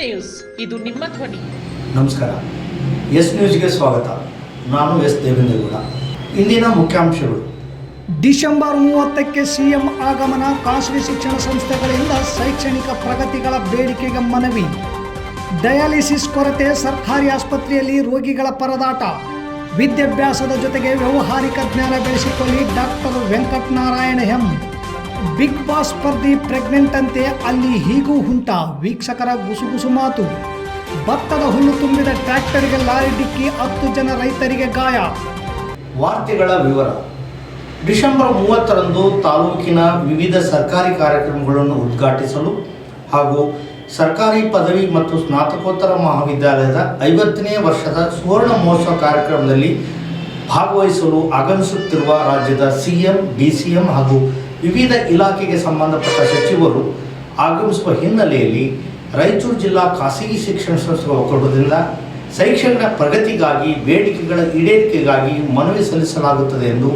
News. ಇದು ನಿಮ್ಮ ಧ್ವನಿ. ನಮಸ್ಕಾರ. ಎಸ್ ನ್ಯೂಸ್ಗೆ ಸ್ವಾಗತ. ನಾನು ಎಸ್ ದೇವೇಂದ್ರಗೌಡ. ಇಂದಿನ ಮುಖ್ಯಾಂಶಗಳು. ಡಿಸೆಂಬರ್ ಮೂವತ್ತಕ್ಕೆ ಸಿಎಂ ಆಗಮನ ಖಾಸಗಿ ಶಿಕ್ಷಣ ಸಂಸ್ಥೆಗಳಿಂದ ಶೈಕ್ಷಣಿಕ ಪ್ರಗತಿಗಳ ಬೇಡಿಕೆಗೆ ಮನವಿ. ಡಯಾಲಿಸಿಸ್ ಕೊರತೆ ಸರ್ಕಾರಿ ಆಸ್ಪತ್ರೆಯಲ್ಲಿ ರೋಗಿಗಳ ಪರದಾಟ. ವಿದ್ಯಾಭ್ಯಾಸದ ಜೊತೆಗೆ ವ್ಯವಹಾರಿಕ ಜ್ಞಾನ ಬೆಳೆಸಿಕೊಳ್ಳಿ doctor Venkatanarayana M. Big boss ಸ್ಪರ್ಧಿ pregnant ಅಂತೆ ಅಲ್ಲಿ ಹೀಗೂ ಹುಂಟ ವೀಕ್ಷಕರ ಗುಸುಗುಸು ಮಾತು. ಭತ್ತದ ಹುಲ್ಲು ತುಂಬಿದ ಟ್ರ್ಯಾಕ್ಟರ್ಗೆ ಲಾರಿ ಡಿಕ್ಕಿ ಹತ್ತು ಜನ ರೈತರಿಗೆ ಗಾಯ. ವಾರ್ತೆಗಳ ವಿವರ. ಡಿಸೆಂಬರ್ ಮೂವತ್ತರಂದು ತಾಲೂಕಿನ ವಿವಿಧ ಸರ್ಕಾರಿ ಕಾರ್ಯಕ್ರಮಗಳನ್ನು ಉದ್ಘಾಟಿಸಲು ಹಾಗೂ ಸರ್ಕಾರಿ ಪದವಿ ಮತ್ತು ಸ್ನಾತಕೋತ್ತರ ಮಹಾವಿದ್ಯಾಲಯದ ಐವತ್ತನೇ ವರ್ಷದ ಸುವರ್ಣ ಮಹೋತ್ಸವ ಕಾರ್ಯಕ್ರಮದಲ್ಲಿ ಭಾಗವಹಿಸಲು ಆಗಮಿಸುತ್ತಿರುವ ರಾಜ್ಯದ ಸಿಎಂ, ಡಿಸಿಎಂ ಹಾಗೂ ವಿವಿಧ ಇಲಾಖೆಗೆ ಸಂಬಂಧಪಟ್ಟ ಸಚಿವರು ಆಗಮಿಸುವ ಹಿನ್ನೆಲೆಯಲ್ಲಿ ರಾಯಚೂರು ಜಿಲ್ಲಾ ಖಾಸಗಿ ಶಿಕ್ಷಣ ಸಂಸ್ಥೆಗಳ ಒಕ್ಕೂಟದಿಂದ ಶೈಕ್ಷಣಿಕ ಪ್ರಗತಿಗಾಗಿ ಬೇಡಿಕೆಗಳ ಈಡೇರಿಕೆಗಾಗಿ ಮನವಿ ಸಲ್ಲಿಸಲಾಗುತ್ತದೆ ಎಂದು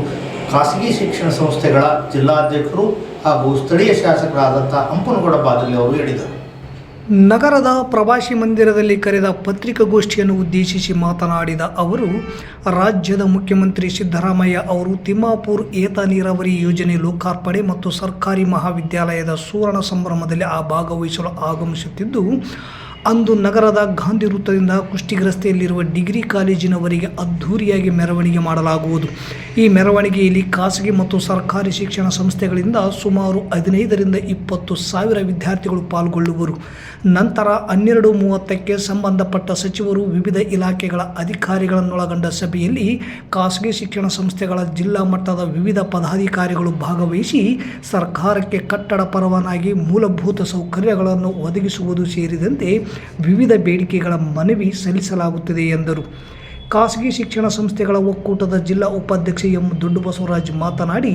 ಖಾಸಗಿ ಶಿಕ್ಷಣ ಸಂಸ್ಥೆಗಳ ಜಿಲ್ಲಾಧ್ಯಕ್ಷರು ಹಾಗೂ ಸ್ಥಳೀಯ ಶಾಸಕರಾದಂಥ ಹಂಪನಗೌಡ ಬಾದಲಿ ಅವರು ಹೇಳಿದರು. ನಗರದ ಪ್ರವಾಸಿ ಮಂದಿರದಲ್ಲಿ ಕರೆದ ಪತ್ರಿಕಾಗೋಷ್ಠಿಯನ್ನು ಉದ್ದೇಶಿಸಿ ಮಾತನಾಡಿದ ಅವರು, ರಾಜ್ಯದ ಮುಖ್ಯಮಂತ್ರಿ ಸಿದ್ದರಾಮಯ್ಯ ಅವರು ತಿಮ್ಮಾಪುರ್ ಏತ ನೀರಾವರಿ ಯೋಜನೆ ಲೋಕಾರ್ಪಣೆ ಮತ್ತು ಸರ್ಕಾರಿ ಮಹಾವಿದ್ಯಾಲಯದ ಸುವರ್ಣ ಸಂಭ್ರಮದಲ್ಲಿ ಆ ಭಾಗವಹಿಸಲು ಆಗಮಿಸುತ್ತಿದ್ದು ಅಂದು ನಗರದ ಗಾಂಧಿ ವೃತ್ತದಿಂದ ಕುಷ್ಟಿಗ್ರಸ್ತೆಯಲ್ಲಿರುವ ಡಿಗ್ರಿ ಕಾಲೇಜಿನವರಿಗೆ ಅದ್ಧೂರಿಯಾಗಿ ಮೆರವಣಿಗೆ ಮಾಡಲಾಗುವುದು. ಈ ಮೆರವಣಿಗೆಯಲ್ಲಿ ಖಾಸಗಿ ಮತ್ತು ಸರ್ಕಾರಿ ಶಿಕ್ಷಣ ಸಂಸ್ಥೆಗಳಿಂದ ಸುಮಾರು ಹದಿನೈದರಿಂದ ಇಪ್ಪತ್ತು ಸಾವಿರ ವಿದ್ಯಾರ್ಥಿಗಳು ಪಾಲ್ಗೊಳ್ಳುವರು. ನಂತರ ಹನ್ನೆರಡು ಮೂವತ್ತಕ್ಕೆ ಸಂಬಂಧಪಟ್ಟ ಸಚಿವರು ವಿವಿಧ ಇಲಾಖೆಗಳ ಅಧಿಕಾರಿಗಳನ್ನೊಳಗೊಂಡ ಸಭೆಯಲ್ಲಿ ಖಾಸಗಿ ಶಿಕ್ಷಣ ಸಂಸ್ಥೆಗಳ ಜಿಲ್ಲಾ ಮಟ್ಟದ ವಿವಿಧ ಪದಾಧಿಕಾರಿಗಳು ಭಾಗವಹಿಸಿ ಸರ್ಕಾರಕ್ಕೆ ಕಟ್ಟಡ ಪರವಾನಾಗಿ ಮೂಲಭೂತ ಸೌಕರ್ಯಗಳನ್ನು ಒದಗಿಸುವುದು ಸೇರಿದಂತೆ ವಿವಿಧ ಬೇಡಿಕೆಗಳ ಮನವಿ ಸಲ್ಲಿಸಲಾಗುತ್ತಿದೆ ಎಂದರು. ಖಾಸಗಿ ಶಿಕ್ಷಣ ಸಂಸ್ಥೆಗಳ ಒಕ್ಕೂಟದ ಜಿಲ್ಲಾ ಉಪಾಧ್ಯಕ್ಷ ಎಂ ದೊಡ್ಡ ಬಸವರಾಜ್ ಮಾತನಾಡಿ,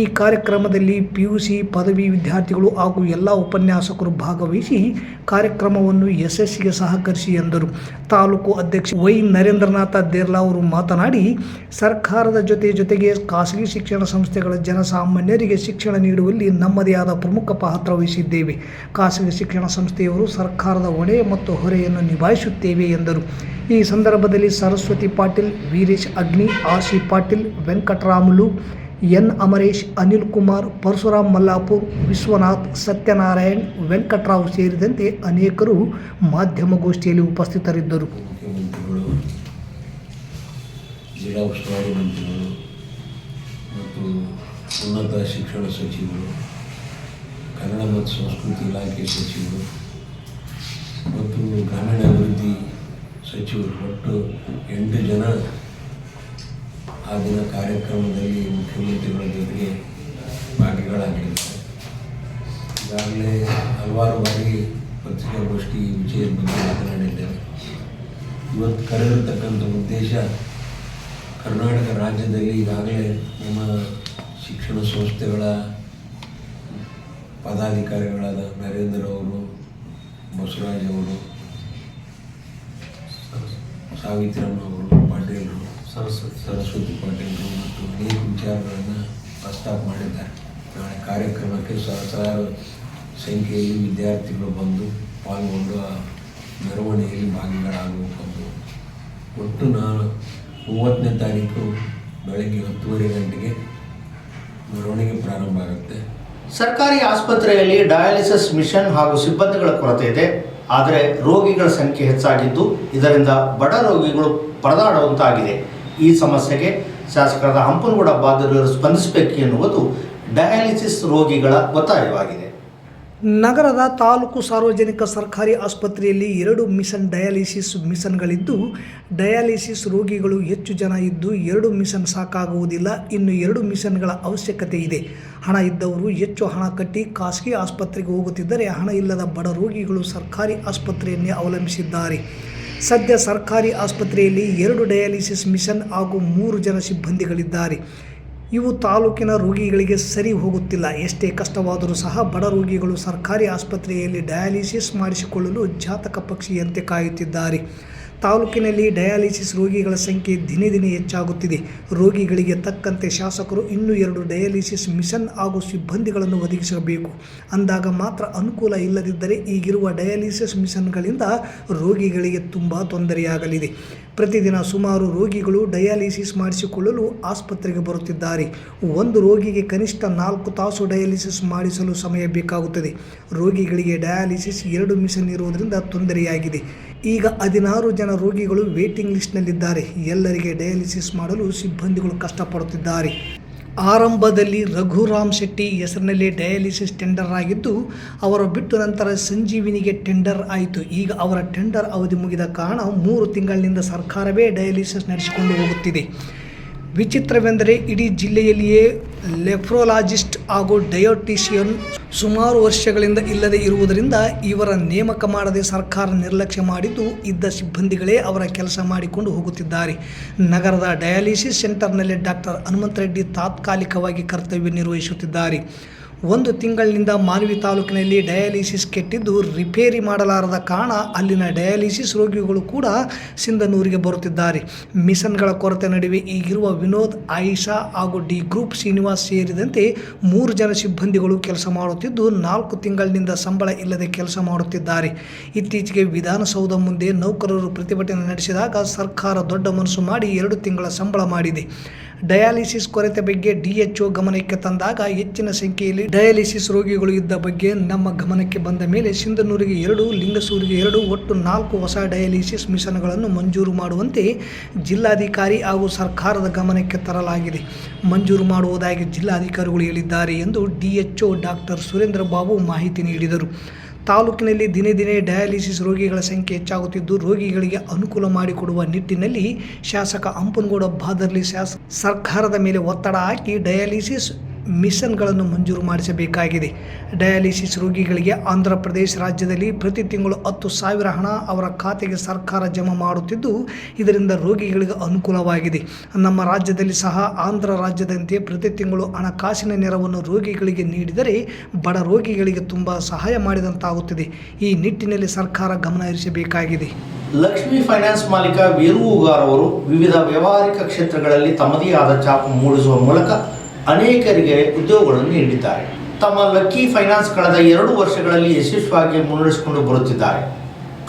ಈ ಕಾರ್ಯಕ್ರಮದಲ್ಲಿ ಪಿಯುಸಿ ಪದವಿ ವಿದ್ಯಾರ್ಥಿಗಳು ಹಾಗೂ ಎಲ್ಲ ಉಪನ್ಯಾಸಕರು ಭಾಗವಹಿಸಿ ಕಾರ್ಯಕ್ರಮವನ್ನು ಯಶಸ್ಸಿಗೆ ಸಹಕರಿಸಿ ಎಂದರು. ತಾಲೂಕು ಅಧ್ಯಕ್ಷ ವೈ ನರೇಂದ್ರನಾಥ ದೇರ್ಲಾ ಅವರು ಮಾತನಾಡಿ, ಸರ್ಕಾರದ ಜೊತೆ ಜೊತೆಗೆ ಖಾಸಗಿ ಶಿಕ್ಷಣ ಸಂಸ್ಥೆಗಳ ಜನಸಾಮಾನ್ಯರಿಗೆ ಶಿಕ್ಷಣ ನೀಡುವಲ್ಲಿ ನಮ್ಮದೇ ಆದ ಪ್ರಮುಖ ಪಾತ್ರ ವಹಿಸಿದ್ದೇವೆ. ಖಾಸಗಿ ಶಿಕ್ಷಣ ಸಂಸ್ಥೆಯವರು ಸರ್ಕಾರದ ಹೊಣೆ ಮತ್ತು ಹೊರೆಯನ್ನು ನಿಭಾಯಿಸುತ್ತೇವೆ ಎಂದರು. ಈ ಸಂದರ್ಭದಲ್ಲಿ Saraswati Patil, Veeresh Agni, R. C Patil, Venkataramulu, N. Amaresh, Anil Kumar Parashuram Mallapur, Vishwanath, Satyanarayan, Venkatarao ಸೇರಿದಂತೆ ಅನೇಕರು ಮಾಧ್ಯಮಗೋಷ್ಠಿಯಲ್ಲಿ ಉಪಸ್ಥಿತರಿದ್ದರು. ಜಿಲ್ಲಾ ಉಸ್ತುವಾರಿ ಉನ್ನತ ಶಿಕ್ಷಣ ಸಚಿವರು, ಕನ್ನಡ ಮತ್ತು ಸಂಸ್ಕೃತಿ ಇಲಾಖೆ ಸಚಿವರು ಮತ್ತು ಗ್ರಾಮೀಣಾಭಿವೃದ್ಧಿ ಸಚಿವರು ಒಟ್ಟು ಎಂಟು ಜನ ಆ ದಿನ ಕಾರ್ಯಕ್ರಮದಲ್ಲಿ ಮುಖ್ಯಮಂತ್ರಿಗಳ ಜೊತೆಗೆ ಭಾಗಿಗಳಾಗಿದ್ದಾರೆ ಈಗಾಗಲೇ ಹಲವಾರು ಬಾರಿ ಪತ್ರಿಕಾಗೋಷ್ಠಿ ವಿಷಯದ ಬಗ್ಗೆ ಮಾತನಾಡಿದ್ದೇವೆ ಇವತ್ತು ಕರೆದಿರತಕ್ಕಂಥ ಉದ್ದೇಶ ಕರ್ನಾಟಕ ರಾಜ್ಯದಲ್ಲಿ ಈಗಾಗಲೇ ನಮ್ಮ ಶಿಕ್ಷಣ ಸಂಸ್ಥೆಗಳ ಪದಾಧಿಕಾರಿಗಳಾದ ನರೇಂದ್ರ ಅವರು, ಬಸವರಾಜ್ ಅವರು ಸಾವಿತ್ರಮ್ಮ ಅವರು ಪಾಟೀಲರು ಸರಸ್ವತಿ ಸರಸ್ವತಿ ಪಾಟೀಲರು ಮತ್ತು ಅನೇಕ ವಿಚಾರಗಳನ್ನು ಪ್ರಸ್ತಾಪ ಮಾಡಿದ್ದಾರೆ. ನಾಳೆ ಕಾರ್ಯಕ್ರಮಕ್ಕೆ ಸಹಸ್ರಾರು ಸಂಖ್ಯೆಯಲ್ಲಿ ವಿದ್ಯಾರ್ಥಿಗಳು ಬಂದು ಪಾಲ್ಗೊಂಡು ಆ ಮೆರವಣಿಗೆಯಲ್ಲಿ ಭಾಗಿಗಳಾಗಬೇಕಂದು ಒಟ್ಟು ನಾನು ಮೂವತ್ತನೇ ತಾರೀಕು ಬೆಳಗ್ಗೆ ಹತ್ತುವರೆ ಗಂಟೆಗೆ ಮೆರವಣಿಗೆ ಪ್ರಾರಂಭ ಆಗುತ್ತೆ. ಸರ್ಕಾರಿ ಆಸ್ಪತ್ರೆಯಲ್ಲಿ ಡಯಾಲಿಸಿಸ್ ಮಿಷನ್ ಹಾಗೂ ಸಿಬ್ಬಂದಿಗಳ ಕೊರತೆ ಇದೆ. ಆದರೆ ರೋಗಿಗಳ ಸಂಖ್ಯೆ ಹೆಚ್ಚಾಗಿದ್ದು ಇದರಿಂದ ಬಡ ರೋಗಿಗಳು ಪರದಾಡುವಂತಾಗಿದೆ. ಈ ಸಮಸ್ಯೆಗೆ ಶಾಸಕರಾದ ಹಂಪನಗೌಡ ಬಾದರಿಯವರು ಸ್ಪಂದಿಸಬೇಕು ಎನ್ನುವುದು ಡಯಾಲಿಸಿಸ್ ರೋಗಿಗಳ ಒತ್ತಾಯವಾಗಿದೆ. ನಗರದ ತಾಲೂಕು ಸಾರ್ವಜನಿಕ ಸರ್ಕಾರಿ ಆಸ್ಪತ್ರೆಯಲ್ಲಿ ಎರಡು ಮಿಷನ್ ಡಯಾಲಿಸಿಸ್ ಮಿಷನ್ಗಳಿದ್ದು, ಡಯಾಲಿಸಿಸ್ ರೋಗಿಗಳು ಹೆಚ್ಚು ಜನ ಇದ್ದು ಎರಡು ಮಿಷನ್ ಸಾಕಾಗುವುದಿಲ್ಲ. ಇನ್ನು ಎರಡು ಮಿಷನ್ಗಳ ಅವಶ್ಯಕತೆ ಇದೆ. ಹಣ ಇದ್ದವರು ಹೆಚ್ಚು ಹಣ ಕಟ್ಟಿ ಖಾಸಗಿ ಆಸ್ಪತ್ರೆಗೆ ಹೋಗುತ್ತಿದ್ದರೆ ಹಣ ಇಲ್ಲದ ಬಡ ರೋಗಿಗಳು ಸರ್ಕಾರಿ ಆಸ್ಪತ್ರೆಯನ್ನೇ ಅವಲಂಬಿಸಿದ್ದಾರೆ. ಸದ್ಯ ಸರ್ಕಾರಿ ಆಸ್ಪತ್ರೆಯಲ್ಲಿ ಎರಡು ಡಯಾಲಿಸಿಸ್ ಮಿಷನ್ ಹಾಗೂ ಮೂರು ಜನ ಸಿಬ್ಬಂದಿಗಳಿದ್ದಾರೆ. ಇವು ತಾಲೂಕಿನ ರೋಗಿಗಳಿಗೆ ಸರಿ ಹೋಗುತ್ತಿಲ್ಲ. ಎಷ್ಟೇ ಕಷ್ಟವಾದರೂ ಸಹ ಬಡ ರೋಗಿಗಳು ಸರ್ಕಾರಿ ಆಸ್ಪತ್ರೆಯಲ್ಲಿ ಡಯಾಲಿಸಿಸ್ ಮಾಡಿಸಿಕೊಳ್ಳಲು ಜಾತಕ ಪಕ್ಷಿಯಂತೆ ಕಾಯುತ್ತಿದ್ದಾರೆ. ತಾಲೂಕಿನಲ್ಲಿ ಡಯಾಲಿಸಿಸ್ ರೋಗಿಗಳ ಸಂಖ್ಯೆ ದಿನೇ ದಿನೇ ಹೆಚ್ಚಾಗುತ್ತಿದೆ. ರೋಗಿಗಳಿಗೆ ತಕ್ಕಂತೆ ಶಾಸಕರು ಇನ್ನೂ ಎರಡು ಡಯಾಲಿಸಿಸ್ ಮಿಷನ್ ಹಾಗೂ ಸಿಬ್ಬಂದಿಗಳನ್ನು ಒದಗಿಸಬೇಕು. ಅಂದಾಗ ಮಾತ್ರ ಅನುಕೂಲ ಇಲ್ಲದಿದ್ದರೆ ಈಗಿರುವ ಡಯಾಲಿಸಿಸ್ ಮಿಷನ್ಗಳಿಂದ ರೋಗಿಗಳಿಗೆ ತುಂಬ ತೊಂದರೆಯಾಗಲಿದೆ. ಪ್ರತಿದಿನ ಸುಮಾರು ರೋಗಿಗಳು ಡಯಾಲಿಸಿಸ್ ಮಾಡಿಸಿಕೊಳ್ಳಲು ಆಸ್ಪತ್ರೆಗೆ ಬರುತ್ತಿದ್ದಾರೆ. ಒಂದು ರೋಗಿಗೆ ಕನಿಷ್ಠ ನಾಲ್ಕು ತಾಸು ಡಯಾಲಿಸಿಸ್ ಮಾಡಿಸಲು ಸಮಯ ಬೇಕಾಗುತ್ತದೆ. ರೋಗಿಗಳಿಗೆ ಡಯಾಲಿಸಿಸ್ ಎರಡು ಮಿಷನ್ ಇರುವುದರಿಂದ ತೊಂದರೆಯಾಗಿದೆ. ಈಗ ಹದಿನಾರು ಜನ ರೋಗಿಗಳು ವೇಟಿಂಗ್ ಲಿಸ್ಟ್ನಲ್ಲಿದ್ದಾರೆ ಎಲ್ಲರಿಗೆ ಡಯಾಲಿಸಿಸ್ ಮಾಡಲು ಸಿಬ್ಬಂದಿಗಳು ಕಷ್ಟಪಡುತ್ತಿದ್ದಾರೆ. ಆರಂಭದಲ್ಲಿ ರಘುರಾಮ್ ಶೆಟ್ಟಿ ಹೆಸರಿನಲ್ಲಿ ಡಯಾಲಿಸಿಸ್ ಟೆಂಡರ್ ಆಗಿದ್ದು, ಅವರು ಬಿಟ್ಟು ನಂತರ ಸಂಜೀವಿನಿಗೆ ಟೆಂಡರ್ ಆಯಿತು. ಈಗ ಅವರ ಟೆಂಡರ್ ಅವಧಿ ಮುಗಿದ ಕಾರಣ ಮೂರು ತಿಂಗಳಿನಿಂದ ಸರ್ಕಾರವೇ ಡಯಾಲಿಸಿಸ್ ನಡೆಸಿಕೊಂಡು ಹೋಗುತ್ತಿದೆ. ವಿಚಿತ್ರವೆಂದರೆ ಇಡೀ ಜಿಲ್ಲೆಯಲ್ಲಿಯೇ ಲೆಫ್ರೋಲಾಜಿಸ್ಟ್ ಹಾಗೂ ಡಯೋಟಿಷಿಯನ್ ಸುಮಾರು ವರ್ಷಗಳಿಂದ ಇಲ್ಲದೆ ಇರುವುದರಿಂದ ಇವರ ನೇಮಕ ಮಾಡದೆ ಸರ್ಕಾರ ನಿರ್ಲಕ್ಷ್ಯ ಮಾಡಿದ್ದು ಇದ್ದ ಸಿಬ್ಬಂದಿಗಳೇ ಅವರ ಕೆಲಸ ಮಾಡಿಕೊಂಡು ಹೋಗುತ್ತಿದ್ದಾರೆ. ನಗರದ ಡಯಾಲಿಸಿಸ್ ಸೆಂಟರ್ನಲ್ಲಿ ಡಾಕ್ಟರ್ ಹನುಮಂತ ರೆಡ್ಡಿ ತಾತ್ಕಾಲಿಕವಾಗಿ ಕರ್ತವ್ಯ ನಿರ್ವಹಿಸುತ್ತಿದ್ದಾರೆ. ಒಂದು ತಿಂಗಳಿನಿಂದ ಮಾನವಿ ತಾಲೂಕಿನಲ್ಲಿ ಡಯಾಲಿಸಿಸ್ ಕೆಟ್ಟಿದ್ದು ರಿಪೇರಿ ಮಾಡಲಾರದ ಕಾರಣ ಅಲ್ಲಿನ ಡಯಾಲಿಸಿಸ್ ರೋಗಿಗಳು ಕೂಡ ಸಿಂಧನೂರಿಗೆ ಬರುತ್ತಿದ್ದಾರೆ. ಮಿಷನ್ಗಳ ಕೊರತೆ ನಡುವೆ ಈಗಿರುವ ವಿನೋದ್, ಆಯಿಷಾ ಹಾಗೂ ಡಿ ಗ್ರೂಪ್ ಶ್ರೀನಿವಾಸ್ ಸೇರಿದಂತೆ ಮೂರು ಜನ ಸಿಬ್ಬಂದಿಗಳು ಕೆಲಸ ಮಾಡುತ್ತಿದ್ದು, ನಾಲ್ಕು ತಿಂಗಳಿನಿಂದ ಸಂಬಳ ಇಲ್ಲದೆ ಕೆಲಸ ಮಾಡುತ್ತಿದ್ದಾರೆ. ಇತ್ತೀಚೆಗೆ ವಿಧಾನಸೌಧ ಮುಂದೆ ನೌಕರರು ಪ್ರತಿಭಟನೆ ನಡೆಸಿದಾಗ ಸರ್ಕಾರ ದೊಡ್ಡ ಮನಸ್ಸು ಮಾಡಿ ಎರಡು ತಿಂಗಳ ಸಂಬಳ ಮಾಡಿದೆ. ಡಯಾಲಿಸಿಸ್ ಕೊರತೆ ಬಗ್ಗೆ ಡಿಎಚ್ಒ ಗಮನಕ್ಕೆ ತಂದಾಗ ಹೆಚ್ಚಿನ ಸಂಖ್ಯೆಯಲ್ಲಿ ಡಯಾಲಿಸಿಸ್ ರೋಗಿಗಳು ಇದ್ದ ಬಗ್ಗೆ ನಮ್ಮ ಗಮನಕ್ಕೆ ಬಂದ ಮೇಲೆ ಸಿಂಧನೂರಿಗೆ ಎರಡು, ಲಿಂಗಸೂರಿಗೆ ಎರಡು, ಒಟ್ಟು ನಾಲ್ಕು ಹೊಸ ಡಯಾಲಿಸಿಸ್ ಮಿಷನ್ಗಳನ್ನು ಮಂಜೂರು ಮಾಡುವಂತೆ ಜಿಲ್ಲಾಧಿಕಾರಿ ಹಾಗೂ ಸರ್ಕಾರದ ಗಮನಕ್ಕೆ ತರಲಾಗಿದೆ. ಮಂಜೂರು ಮಾಡುವುದಾಗಿ ಜಿಲ್ಲಾಧಿಕಾರಿಗಳು ಹೇಳಿದ್ದಾರೆ ಎಂದು ಡಿಎಚ್ಒ ಡಾಕ್ಟರ್ ಸುರೇಂದ್ರ ಬಾಬು ಮಾಹಿತಿ ನೀಡಿದರು. ತಾಲೂಕಿನಲ್ಲಿ ದಿನೇ ದಿನೇ ಡಯಾಲಿಸಿಸ್ ರೋಗಿಗಳ ಸಂಖ್ಯೆ ಹೆಚ್ಚಾಗುತ್ತಿದ್ದು, ರೋಗಿಗಳಿಗೆ ಅನುಕೂಲ ಮಾಡಿಕೊಡುವ ನಿಟ್ಟಿನಲ್ಲಿ ಶಾಸಕ ಹಂಪನಗೌಡ ಬಾದರ್ಲಿ ಶಾಸ ಸರ್ಕಾರದ ಮೇಲೆ ಒತ್ತಡ ಹಾಕಿ ಡಯಾಲಿಸಿಸ್ ಮಿಷನ್ಗಳನ್ನು ಮಂಜೂರು ಮಾಡಿಸಬೇಕಾಗಿದೆ. ಡಯಾಲಿಸಿಸ್ ರೋಗಿಗಳಿಗೆ ಆಂಧ್ರ ಪ್ರದೇಶ ರಾಜ್ಯದಲ್ಲಿ ಪ್ರತಿ ತಿಂಗಳು ಹತ್ತು ಸಾವಿರ ಹಣ ಅವರ ಖಾತೆಗೆ ಸರ್ಕಾರ ಜಮಾ ಮಾಡುತ್ತಿದ್ದು, ಇದರಿಂದ ರೋಗಿಗಳಿಗೆ ಅನುಕೂಲವಾಗಿದೆ. ನಮ್ಮ ರಾಜ್ಯದಲ್ಲಿ ಸಹ ಆಂಧ್ರ ರಾಜ್ಯದಂತೆ ಪ್ರತಿ ತಿಂಗಳು ಹಣಕಾಸಿನ ನೆರವನ್ನು ರೋಗಿಗಳಿಗೆ ನೀಡಿದರೆ ಬಡ ರೋಗಿಗಳಿಗೆ ತುಂಬ ಸಹಾಯ ಮಾಡಿದಂತಾಗುತ್ತದೆ. ಈ ನಿಟ್ಟಿನಲ್ಲಿ ಸರ್ಕಾರ ಗಮನ ಹರಿಸಬೇಕಾಗಿದೆ. ಲಕ್ಷ್ಮಿ ಫೈನಾನ್ಸ್ ಮಾಲೀಕ ವೀರು ಅವರು ವಿವಿಧ ವ್ಯವಹಾರಿಕ ಕ್ಷೇತ್ರಗಳಲ್ಲಿ ತಮ್ಮದೇ ಆದ ಚಾಪು ಮೂಡಿಸುವ ಮೂಲಕ ಅನೇಕರಿಗೆ ಉದ್ಯೋಗಗಳನ್ನು ನೀಡಿದ್ದಾರೆ. ತಮ್ಮ ಲಕ್ಕಿ ಫೈನಾನ್ಸ್ ಕಳೆದ ಎರಡು ವರ್ಷಗಳಲ್ಲಿ ಯಶಸ್ವಿಯಾಗಿ ಮುನ್ನಡೆಸಿಕೊಂಡು ಬರುತ್ತಿದ್ದಾರೆ.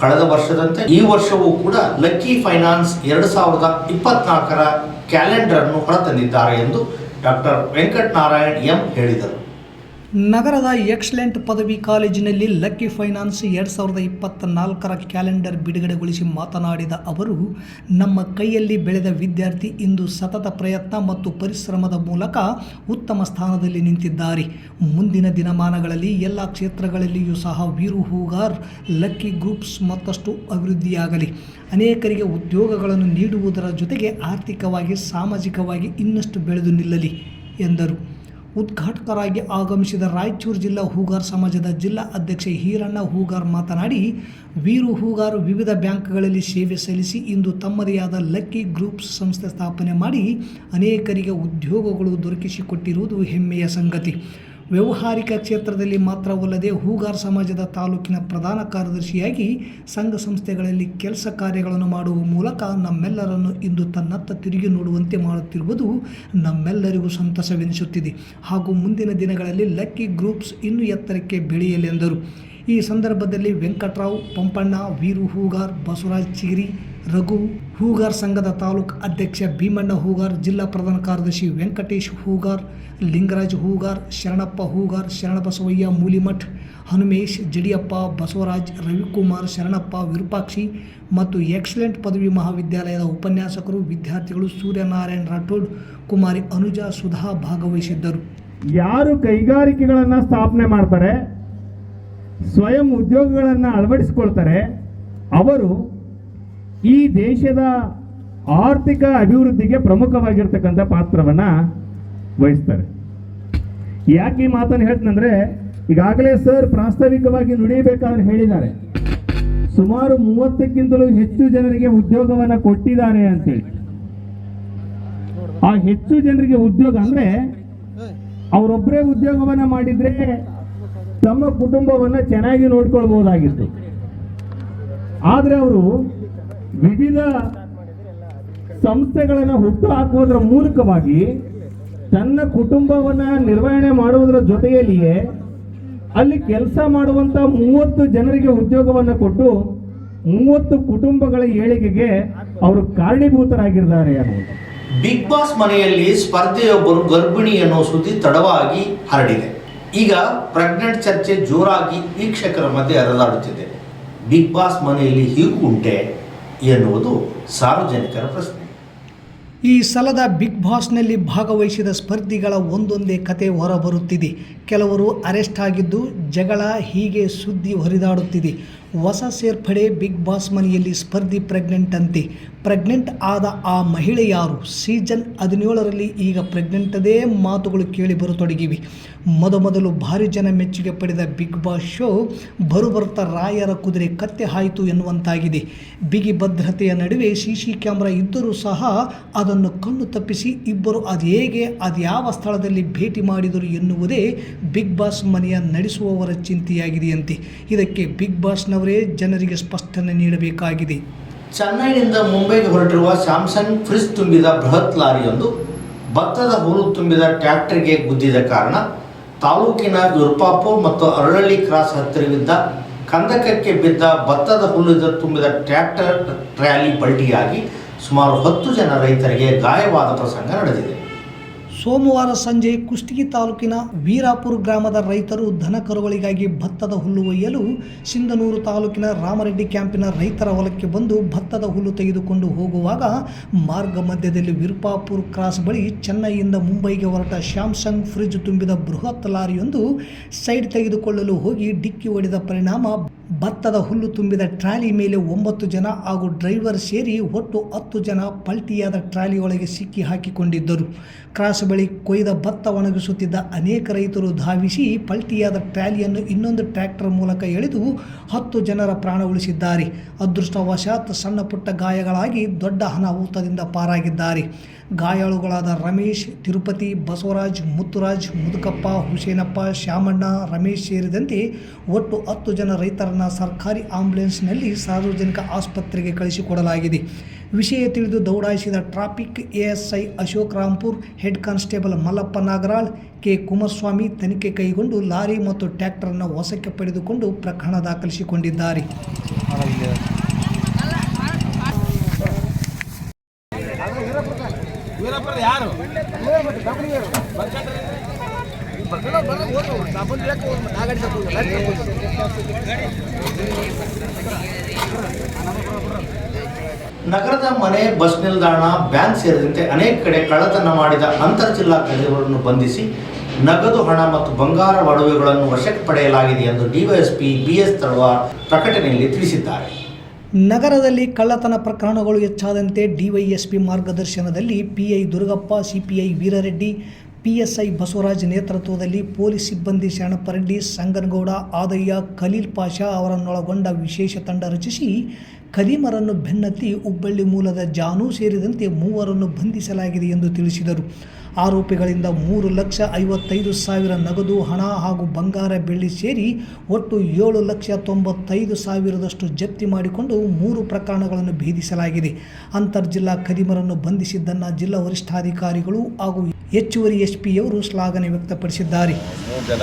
ಕಳೆದ ವರ್ಷದಂತೆ ಈ ವರ್ಷವೂ ಕೂಡ ಲಕ್ಕಿ ಫೈನಾನ್ಸ್ ಎರಡು ಸಾವಿರದ ಇಪ್ಪತ್ನಾಲ್ಕರ ಕ್ಯಾಲೆಂಡರನ್ನು ಹೊರತಂದಿದ್ದಾರೆ ಎಂದು ಡಾಕ್ಟರ್ ವೆಂಕಟನಾರಾಯಣ್ ಎಂ ಹೇಳಿದರು. ನಗರದ ಎಕ್ಸಲೆಂಟ್ ಪದವಿ ಕಾಲೇಜಿನಲ್ಲಿ ಲಕ್ಕಿ ಫೈನಾನ್ಸ್ ಎರಡು ಸಾವಿರದ ಇಪ್ಪತ್ತ ನಾಲ್ಕರ ಕ್ಯಾಲೆಂಡರ್ ಬಿಡುಗಡೆಗೊಳಿಸಿ ಮಾತನಾಡಿದ ಅವರು, ನಮ್ಮ ಕೈಯಲ್ಲಿ ಬೆಳೆದ ವಿದ್ಯಾರ್ಥಿ ಇಂದು ಸತತ ಪ್ರಯತ್ನ ಮತ್ತು ಪರಿಶ್ರಮದ ಮೂಲಕ ಉತ್ತಮ ಸ್ಥಾನದಲ್ಲಿ ನಿಂತಿದ್ದಾರೆ. ಮುಂದಿನ ದಿನಮಾನಗಳಲ್ಲಿ ಎಲ್ಲ ಕ್ಷೇತ್ರಗಳಲ್ಲಿಯೂ ಸಹ ವೀರು ಹೂಗಾರ್, ಲಕ್ಕಿ ಗ್ರೂಪ್ಸ್ ಮತ್ತಷ್ಟು ಅಭಿವೃದ್ಧಿಯಾಗಲಿ. ಅನೇಕರಿಗೆ ಉದ್ಯೋಗಗಳನ್ನು ನೀಡುವುದರ ಜೊತೆಗೆ ಆರ್ಥಿಕವಾಗಿ, ಸಾಮಾಜಿಕವಾಗಿ ಇನ್ನಷ್ಟು ಬೆಳೆದು ನಿಲ್ಲಲಿ, ಎಂದರು. ಉದ್ಘಾಟಕರಾಗಿ ಆಗಮಿಸಿದ ರಾಯಚೂರು ಜಿಲ್ಲಾ ಹೂಗಾರ್ ಸಮಾಜದ ಜಿಲ್ಲಾ ಅಧ್ಯಕ್ಷ ಹೀರಣ್ಣ ಹೂಗಾರ್ ಮಾತನಾಡಿ, ವೀರು ಹೂಗಾರ್ ವಿವಿಧ ಬ್ಯಾಂಕ್ಗಳಲ್ಲಿ ಸೇವೆ ಸಲ್ಲಿಸಿ ಇಂದು ತಮ್ಮದೇ ಆದ ಲಕ್ಕಿ ಗ್ರೂಪ್ಸ್ ಸಂಸ್ಥೆ ಸ್ಥಾಪನೆ ಮಾಡಿ ಅನೇಕರಿಗೆ ಉದ್ಯೋಗಗಳು ದೊರಕಿಸಿಕೊಟ್ಟಿರುವುದು ಹೆಮ್ಮೆಯ ಸಂಗತಿ. ವ್ಯಾವಹಾರಿಕ ಕ್ಷೇತ್ರದಲ್ಲಿ ಮಾತ್ರವಲ್ಲದೆ ಹೂಗಾರ್ ಸಮಾಜದ ತಾಲೂಕಿನ ಪ್ರಧಾನ ಕಾರ್ಯದರ್ಶಿಯಾಗಿ ಸಂಘ ಸಂಸ್ಥೆಗಳಲ್ಲಿ ಕೆಲಸ ಕಾರ್ಯಗಳನ್ನು ಮಾಡುವ ಮೂಲಕ ನಮ್ಮೆಲ್ಲರನ್ನು ಇಂದು ತನ್ನತ್ತ ತಿರುಗಿ ನೋಡುವಂತೆ ಮಾಡುತ್ತಿರುವುದು ನಮ್ಮೆಲ್ಲರಿಗೂ ಸಂತಸವೆನಿಸುತ್ತಿದೆ. ಹಾಗೂ ಮುಂದಿನ ದಿನಗಳಲ್ಲಿ ಲಕ್ಕಿ ಗ್ರೂಪ್ಸ್ ಇನ್ನೂ ಎತ್ತರಕ್ಕೆ ಬೆಳೆಯಲೆಂದರು ಈ ಸಂದರ್ಭದಲ್ಲಿ ವೆಂಕಟರಾವ್, ಪಂಪಣ್ಣ, ವೀರು ಹೂಗಾರ್, ಬಸವರಾಜ್ ಚಿಗಿರಿ, ರಘು ಹೂಗಾರ್ ಸಂಘದ ತಾಲೂಕು ಅಧ್ಯಕ್ಷ ಭೀಮಣ್ಣ ಹೂಗಾರ್, ಜಿಲ್ಲಾ ಪ್ರಧಾನ ಕಾರ್ಯದರ್ಶಿ ವೆಂಕಟೇಶ್ ಹೂಗಾರ್, ಲಿಂಗರಾಜ್ ಹೂಗಾರ್, ಶರಣಪ್ಪ ಹೂಗಾರ್, ಶರಣಬಸವಯ್ಯ ಮೂಲಿಮಠ್, ಹನುಮೇಶ್, ಜಡಿಯಪ್ಪ, ಬಸವರಾಜ್, ರವಿಕುಮಾರ್, ಶರಣಪ್ಪ ವಿರೂಪಾಕ್ಷಿ ಮತ್ತು ಎಕ್ಸಲೆಂಟ್ ಪದವಿ ಮಹಾವಿದ್ಯಾಲಯದ ಉಪನ್ಯಾಸಕರು, ವಿದ್ಯಾರ್ಥಿಗಳು ಸೂರ್ಯನಾರಾಯಣ್ ರಾಠೋಡ್, ಕುಮಾರಿ ಅನುಜಾ ಸುಧಾ ಭಾಗವಹಿಸಿದ್ದರು. ಯಾರು ಕೈಗಾರಿಕೆಗಳನ್ನು ಸ್ಥಾಪನೆ ಮಾಡ್ತಾರೆ? ಸ್ವಯಂ ಉದ್ಯೋಗಗಳನ್ನು ಅಳವಡಿಸಿಕೊಳ್ತಾರೆ. ಅವರು ಈ ದೇಶದ ಆರ್ಥಿಕ ಅಭಿವೃದ್ಧಿಗೆ ಪ್ರಮುಖವಾಗಿರ್ತಕ್ಕಂಥ ಪಾತ್ರವನ್ನು ವಹಿಸ್ತಾರೆ. ಯಾಕೆ ಈ ಮಾತನ್ನು ಹೇಳ್ತೀನಂದ್ರೆ, ಈಗಾಗಲೇ ಸರ್ ಪ್ರಾಸ್ತಾವಿಕವಾಗಿ ನುಡಿಯಬೇಕಾದ್ರೆ ಹೇಳಿದ್ದಾರೆ. ಸುಮಾರು ಮೂವತ್ತಕ್ಕಿಂತಲೂ ಹೆಚ್ಚು ಜನರಿಗೆ ಉದ್ಯೋಗವನ್ನು ಕೊಟ್ಟಿದ್ದಾರೆ ಅಂತೇಳಿ. ಆ ಹೆಚ್ಚು ಜನರಿಗೆ ಉದ್ಯೋಗ ಅಂದ್ರೆ ಅವರೊಬ್ಬರೇ ಉದ್ಯೋಗವನ್ನ ಮಾಡಿದ್ರೆ ತಮ್ಮ ಕುಟುಂಬವನ್ನ ಚೆನ್ನಾಗಿ ನೋಡ್ಕೊಳ್ಬಹುದಾಗಿತ್ತು. ಆದರೆ ಅವರು ವಿವಿಧ ಸಂಸ್ಥೆಗಳನ್ನು ಹುಟ್ಟು ಹಾಕುವುದರ ಮೂಲಕವಾಗಿ ತನ್ನ ಕುಟುಂಬವನ್ನ ನಿರ್ವಹಣೆ ಮಾಡುವುದರ ಜೊತೆಯಲ್ಲಿಯೇ ಅಲ್ಲಿ ಕೆಲಸ ಮಾಡುವಂತ ಮೂವತ್ತು ಜನರಿಗೆ ಉದ್ಯೋಗವನ್ನು ಕೊಟ್ಟು ಮೂವತ್ತು ಕುಟುಂಬಗಳ ಏಳಿಗೆಗೆ ಅವರು ಕಾರಣೀಭೂತರಾಗಿದ್ದಾರೆ ಅನ್ನೋದು ಬಿಗ್ ಬಾಸ್ ಮನೆಯಲ್ಲಿ ಸ್ಪರ್ಧೆಯೊಬ್ಬರು ಗರ್ಭಿಣಿ ಅನ್ನೋ ಸುದ್ದಿ ತಡವಾಗಿ ಹರಡಿದೆ. ಈಗ ಪ್ರೆಗ್ನೆಂಟ್ ಚರ್ಚೆ ಜೋರಾಗಿ ವೀಕ್ಷಕರ ಮಧ್ಯೆ ಹರಿದಾಡುತ್ತಿದೆ. ಬಿಗ್ ಬಾಸ್ ಮನೆಯಲ್ಲಿ ಹೀಗೂ ಉಂಟೆ ಎನ್ನುವುದು ಸಾರ್ವಜನಿಕರ ಪ್ರಶ್ನೆ. ಈ ಸಲದ ಬಿಗ್ ಬಾಸ್ನಲ್ಲಿ ಭಾಗವಹಿಸಿದ ಸ್ಪರ್ಧಿಗಳ ಒಂದೊಂದೇ ಕತೆ ಹೊರಬರುತ್ತಿದೆ. ಕೆಲವರು ಅರೆಸ್ಟ್ ಆಗಿದ್ದು ಜಗಳ ಹೀಗೆ ಸುದ್ದಿ ಹರಿದಾಡುತ್ತಿದೆ. ಹೊಸ ಸೇರ್ಪಡೆ ಬಿಗ್ ಬಾಸ್ ಮನೆಯಲ್ಲಿ ಸ್ಪರ್ಧಿ ಪ್ರೆಗ್ನೆಂಟ್ ಅಂತೆ. ಪ್ರೆಗ್ನೆಂಟ್ ಆದ ಆ ಮಹಿಳೆ ಯಾರು? ಸೀಸನ್ ಹದಿನೇಳರಲ್ಲಿ ಈಗ ಪ್ರೆಗ್ನೆಂಟದೇ ಮಾತುಗಳು ಕೇಳಿ ಬರತೊಡಗಿವೆ. ಮೊದಮೊದಲು ಭಾರಿ ಜನ ಮೆಚ್ಚುಗೆ ಪಡೆದ ಬಿಗ್ ಬಾಸ್ ಶೋ ಬರುಬರ್ತ ರಾಯರ ಕುದುರೆ ಕತ್ತೆ ಹಾಯಿತು ಎನ್ನುವಂತಾಗಿದೆ. ಬಿಗಿ ಭದ್ರತೆಯ ನಡುವೆ ಸಿ ಸಿ ಕ್ಯಾಮ್ರಾ ಇದ್ದರೂ ಸಹ ಅದನ್ನು ಕಣ್ಣು ತಪ್ಪಿಸಿ ಇಬ್ಬರು ಅದು ಹೇಗೆ, ಅದು ಯಾವ ಸ್ಥಳದಲ್ಲಿ ಭೇಟಿ ಮಾಡಿದರು ಎನ್ನುವುದೇ ಬಿಗ್ ಬಾಸ್ ಮನೆಯ ನಡೆಸುವವರ ಚಿಂತೆಯಾಗಿದೆಯಂತೆ. ಇದಕ್ಕೆ ಬಿಗ್ ಬಾಸ್ನವರೇ ಜನರಿಗೆ ಸ್ಪಷ್ಟನೆ ನೀಡಬೇಕಾಗಿದೆ. ಚೆನ್ನೈನಿಂದ ಮುಂಬೈಗೆ ಹೊರಟಿರುವ ಸ್ಯಾಮ್ಸಂಗ್ ಫ್ರಿಜ್ ತುಂಬಿದ ಬೃಹತ್ ಲಾರಿಯೊಂದು ಭತ್ತದ ಹುಲ್ಲು ತುಂಬಿದ ಟ್ರ್ಯಾಕ್ಟರ್ಗೆ ಗುದ್ದಿದ ಕಾರಣ ತಾಲೂಕಿನ ಯುರ್ಪಾಪುರ್ ಮತ್ತು ಅರಳಳ್ಳಿ ಕ್ರಾಸ್ ಹತ್ತಿರವಿದ್ದ ಕಂದಕಕ್ಕೆ ಬಿದ್ದ ಭತ್ತದ ಹುಲ್ಲು ತುಂಬಿದ ಟ್ರ್ಯಾಕ್ಟರ್ ಟ್ರ್ಯಾಲಿ ಪಲ್ಟಿಯಾಗಿ ಸುಮಾರು ಹತ್ತು ಜನ ರೈತರಿಗೆ ಗಾಯವಾದ ಪ್ರಸಂಗ ನಡೆದಿದೆ. ಸೋಮವಾರ ಸಂಜೆ ಕುಷ್ಟಗಿ ತಾಲೂಕಿನ ವೀರಾಪುರ ಗ್ರಾಮದ ರೈತರು ದನಕರುಗಳಿಗಾಗಿ ಭತ್ತದ ಹುಲ್ಲು ಒಯ್ಯಲು ಸಿಂಧನೂರು ತಾಲೂಕಿನ ರಾಮರೆಡ್ಡಿ ಕ್ಯಾಂಪಿನ ರೈತರ ಹೊಲಕ್ಕೆ ಬಂದು ಭತ್ತದ ಹುಲ್ಲು ತೆಗೆದುಕೊಂಡು ಹೋಗುವಾಗ ಮಾರ್ಗ ಮಧ್ಯದಲ್ಲಿ ವಿರುಪಾಪುರ್ ಕ್ರಾಸ್ ಬಳಿ ಚೆನ್ನೈಯಿಂದ ಮುಂಬೈಗೆ ಹೊರಟ ಸ್ಯಾಮ್ಸಂಗ್ ಫ್ರಿಜ್ ತುಂಬಿದ ಬೃಹತ್ ಲಾರಿಯೊಂದು ಸೈಡ್ ತೆಗೆದುಕೊಳ್ಳಲು ಹೋಗಿ ಡಿಕ್ಕಿ ಹೊಡೆದ ಪರಿಣಾಮ ಭತ್ತದ ಹುಲ್ಲು ತುಂಬಿದ ಟ್ರಾಲಿ ಮೇಲೆ ಒಂಬತ್ತು ಜನ ಹಾಗೂ ಡ್ರೈವರ್ ಸೇರಿ ಒಟ್ಟು ಹತ್ತು ಜನ ಪಲ್ಟಿಯಾದ ಟ್ರಾಲಿಯೊಳಗೆ ಸಿಕ್ಕಿ ಹಾಕಿಕೊಂಡಿದ್ದರು. ಕ್ರಾಸ್ ಬಳಿ ಕೊಯ್ದ ಭತ್ತ ಒಣಗಿಸುತ್ತಿದ್ದ ಅನೇಕ ರೈತರು ಧಾವಿಸಿ ಪಲ್ಟಿಯಾದ ಟ್ರ್ಯಾಲಿಯನ್ನು ಇನ್ನೊಂದು ಟ್ರ್ಯಾಕ್ಟರ್ ಮೂಲಕ ಎಳೆದು ಹತ್ತು ಜನರ ಪ್ರಾಣ ಉಳಿಸಿದ್ದಾರೆ. ಅದೃಷ್ಟವಶಾತ್ ಸಣ್ಣ ಪುಟ್ಟ ಗಾಯಗಳಾಗಿ ದೊಡ್ಡ ಅನಾಹುತದಿಂದ ಪಾರಾಗಿದ್ದಾರೆ. ಗಾಯಾಳುಗಳಾದ ರಮೇಶ್, ತಿರುಪತಿ, ಬಸವರಾಜ್, ಮುತ್ತುರಾಜ್, ಮುದುಕಪ್ಪ, ಹುಸೇನಪ್ಪ, ಶ್ಯಾಮಣ್ಣ, ರಮೇಶ್ ಸೇರಿದಂತೆ ಒಟ್ಟು ಹತ್ತು ಜನ ರೈತರನ್ನು ಸರ್ಕಾರಿ ಆಂಬ್ಯುಲೆನ್ಸ್ನಲ್ಲಿ ಸಾರ್ವಜನಿಕ ಆಸ್ಪತ್ರೆಗೆ ಕಳಿಸಿಕೊಡಲಾಗಿದೆ. ವಿಷಯ ತಿಳಿದು ದೌಡಾಯಿಸಿದ traffic ASI Ashok Rampur, head constable Mallappa Nagaral K. Kumaraswamy ತನಿಖೆ ಕೈಗೊಂಡು ಲಾರಿ ಮತ್ತು ಟ್ರ್ಯಾಕ್ಟರನ್ನು ವಶಕ್ಕೆ ಪಡೆದುಕೊಂಡು ಪ್ರಕರಣ ದಾಖಲಿಸಿಕೊಂಡಿದ್ದಾರೆ. ನಗರದ ಮನೆ, ಬಸ್ ನಿಲ್ದಾಣ, ಬ್ಯಾಂಕ್ ಸೇರಿದಂತೆ ಅನೇಕ ಕಡೆ ಕಳ್ಳತನ ಮಾಡಿದ ಅಂತರ್ ಜಿಲ್ಲಾ ಬಂಧಿಸಿ ನಗದು ಹಣ ಮತ್ತು ಬಂಗಾರ ಒಡವೆಗಳನ್ನು ವಶಕ್ಕೆ ಪಡೆಯಲಾಗಿದೆ ಎಂದು ಡಿವೈಎಸ್ಪಿ ಬಿಎಸ್ ತಳವಾರ್ ಪ್ರಕಟಣೆಯಲ್ಲಿ ತಿಳಿಸಿದ್ದಾರೆ. ನಗರದಲ್ಲಿ ಕಳ್ಳತನ ಪ್ರಕರಣಗಳು ಹೆಚ್ಚಾದಂತೆ ಡಿವೈಎಸ್ಪಿ ಮಾರ್ಗದರ್ಶನದಲ್ಲಿ PI Durgappa, CPI Veereddy, PSI Basavaraj ನೇತೃತ್ವದಲ್ಲಿ ಪೊಲೀಸ್ ಸಿಬ್ಬಂದಿ ಶರಣಪ್ಪರೆಡ್ಡಿ ಸಂಗನಗೌಡ, ಆದಯ್ಯ, ಖಲೀಲ್ ಪಾಷಾ ಅವರನ್ನೊಳಗೊಂಡ ವಿಶೇಷ ತಂಡ ರಚಿಸಿ ಖದೀಮರನ್ನು ಬೆನ್ನತ್ತಿ ಹುಬ್ಬಳ್ಳಿ ಮೂಲದ ಜಾನು ಸೇರಿದಂತೆ ಮೂವರನ್ನು ಬಂಧಿಸಲಾಗಿದೆ ಎಂದು ತಿಳಿಸಿದರು. ಆರೋಪಿಗಳಿಂದ ಮೂರು ಲಕ್ಷ ಐವತ್ತೈದು ಸಾವಿರ ನಗದು ಹಣ ಹಾಗೂ ಬಂಗಾರ ಬೆಳ್ಳಿ ಸೇರಿ ಒಟ್ಟು ಏಳು ಲಕ್ಷ ತೊಂಬತ್ತೈದು ಸಾವಿರದಷ್ಟು ಜಪ್ತಿ ಮಾಡಿಕೊಂಡು ಮೂರು ಪ್ರಕರಣಗಳನ್ನು ಭೇದಿಸಲಾಗಿದೆ. ಅಂತರ್ಜಿಲ್ಲಾ ಖದೀಮರನ್ನು ಬಂಧಿಸಿದ್ದನ್ನು ಜಿಲ್ಲಾ ವರಿಷ್ಠಾಧಿಕಾರಿಗಳು ಹಾಗೂ ಹೆಚ್ಚುವರಿ ಎಸ್ ಪಿಯವರು ಶ್ಲಾಘನೆ ವ್ಯಕ್ತಪಡಿಸಿದ್ದಾರೆ. ಜನ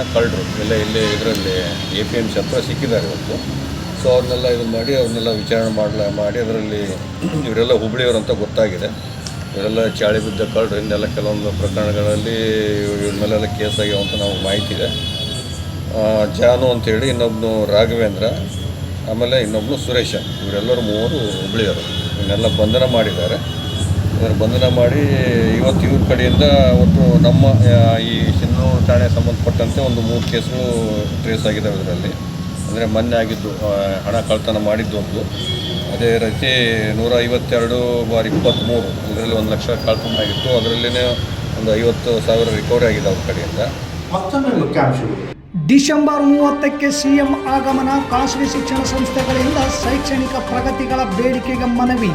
ಎಲ್ಲ ಇಲ್ಲೇ ಇದರಲ್ಲಿ ಎ ಪಿ ಎಂ ಸಿಕ್ಕಿದ್ದಾರೆ ಇವತ್ತು. ಸೊ ಅವ್ರನ್ನೆಲ್ಲ ಇದು ಮಾಡಿ, ಅವ್ರನ್ನೆಲ್ಲ ವಿಚಾರಣೆ ಮಾಡಲ, ಮಾಡಿ ಅದರಲ್ಲಿ ಇವರೆಲ್ಲ ಹುಬ್ಳಿಯವರು ಅಂತ ಗೊತ್ತಾಗಿದೆ. ಇವರೆಲ್ಲ ಚಾಳಿ ಬಿದ್ದ ಕಳ್ಳರು ಇನ್ನೆಲ್ಲ ಕೆಲವೊಂದು ಪ್ರಕರಣಗಳಲ್ಲಿ ಇವ್ರ ಮೇಲೆಲ್ಲ ಕೇಸ್ ಆಗ್ಯಾವ ಅಂತ ನಮಗೆ ಮಾಹಿತಿ ಇದೆ. ಜಾನು ಅಂತೇಳಿ ಇನ್ನೊಬ್ಬನು ರಾಘವೇಂದ್ರ, ಆಮೇಲೆ ಇನ್ನೊಬ್ಬನು ಸುರೇಶ, ಇವರೆಲ್ಲರೂ ಮೂವರು ಹುಬ್ಳಿಯವರು. ಇವನ್ನೆಲ್ಲ ಬಂಧನ ಮಾಡಿದ್ದಾರೆ. ಇವರು ಬಂಧನ ಮಾಡಿ ಇವತ್ತು ಇವ್ರ ಕಡೆಯಿಂದ ಒಟ್ಟು ನಮ್ಮ ಈ ಸಿನ್ನೂರು ಠಾಣೆ ಸಂಬಂಧಪಟ್ಟಂತೆ ಒಂದು ಮೂರು ಕೇಸ್ಗಳು ಟ್ರೇಸ್ ಆಗಿದ್ದಾವೆ ಇದರಲ್ಲಿ. ಅಂದರೆ ಮೊನ್ನೆ ಆಗಿದ್ದು ಹಣ ಕಳ್ತನ ಮಾಡಿದ್ದು ಒಂದು. ಅದೇ ರೀತಿ ನೂರ ಐವತ್ತೆರಡು ಬಾರ್ ಇಪ್ಪತ್ತ್ಮೂರು ಇದರಲ್ಲಿ ಒಂದು ಲಕ್ಷ ಕಳ್ತನ ಆಗಿತ್ತು. ಅದರಲ್ಲೇ ಒಂದು ಐವತ್ತು ಸಾವಿರ ರಿಕವರಿ ಆಗಿದೆ ಅವ್ರ ಕಡೆಯಿಂದ. ಡಿಸೆಂಬರ್ ಮೂವತ್ತಕ್ಕೆ ಸಿಎಂ ಆಗಮನ. ಖಾಸಗಿ ಶಿಕ್ಷಣ ಸಂಸ್ಥೆಗಳಿಂದ ಶೈಕ್ಷಣಿಕ ಪ್ರಗತಿಗಳ ಬೇಡಿಕೆಗೆ ಮನವಿ.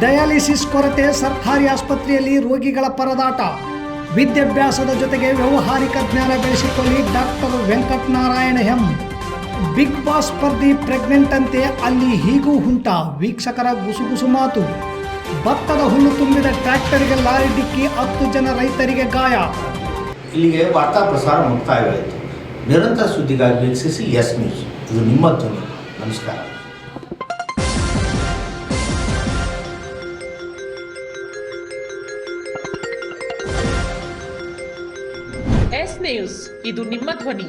ಡಯಾಲಿಸಿಸ್ ಕೊರತೆ. ಸರ್ಕಾರಿ ಆಸ್ಪತ್ರೆಯಲ್ಲಿ ರೋಗಿಗಳ ಪರದಾಟ. ವಿದ್ಯಾಭ್ಯಾಸದ ಜೊತೆಗೆ ವ್ಯವಹಾರಿಕ ಜ್ಞಾನ ಬೆಳೆಸಿಕೊಳ್ಳಿ doctor Venkatanarayana M. Big boss ಸ್ಪರ್ಧಿ pregnant ಅಂತೆ ಅಲ್ಲಿ ಹೀಗೂ ಹುಂಟ ವೀಕ್ಷಕರ ಗುಸುಗುಸು ಮಾತು. ಭತ್ತದ ಹುಲ್ಲು ತುಂಬಿದ ಟ್ರ್ಯಾಕ್ಟರ್ಗೆ ಲಾರಿ ಡಿಕ್ಕಿ ಹತ್ತು ಜನ ರೈತರಿಗೆ ಗಾಯ. ಇಲ್ಲಿಗೆ ವಾರ್ತಾ ಪ್ರಸಾರ ಮುಕ್ತಾಯವಾಯಿತು ನಿರಂತರ ಸುದ್ದಿಗಾಗಿ ವೀಕ್ಷಿಸಿ ಎಸ್ ನ್ಯೂಸ್. ಇದು ನಿಮ್ಮ ಧ್ವನಿ ನಮಸ್ಕಾರ. S news. ಇದು ನಿಮ್ಮ ಧ್ವನಿ.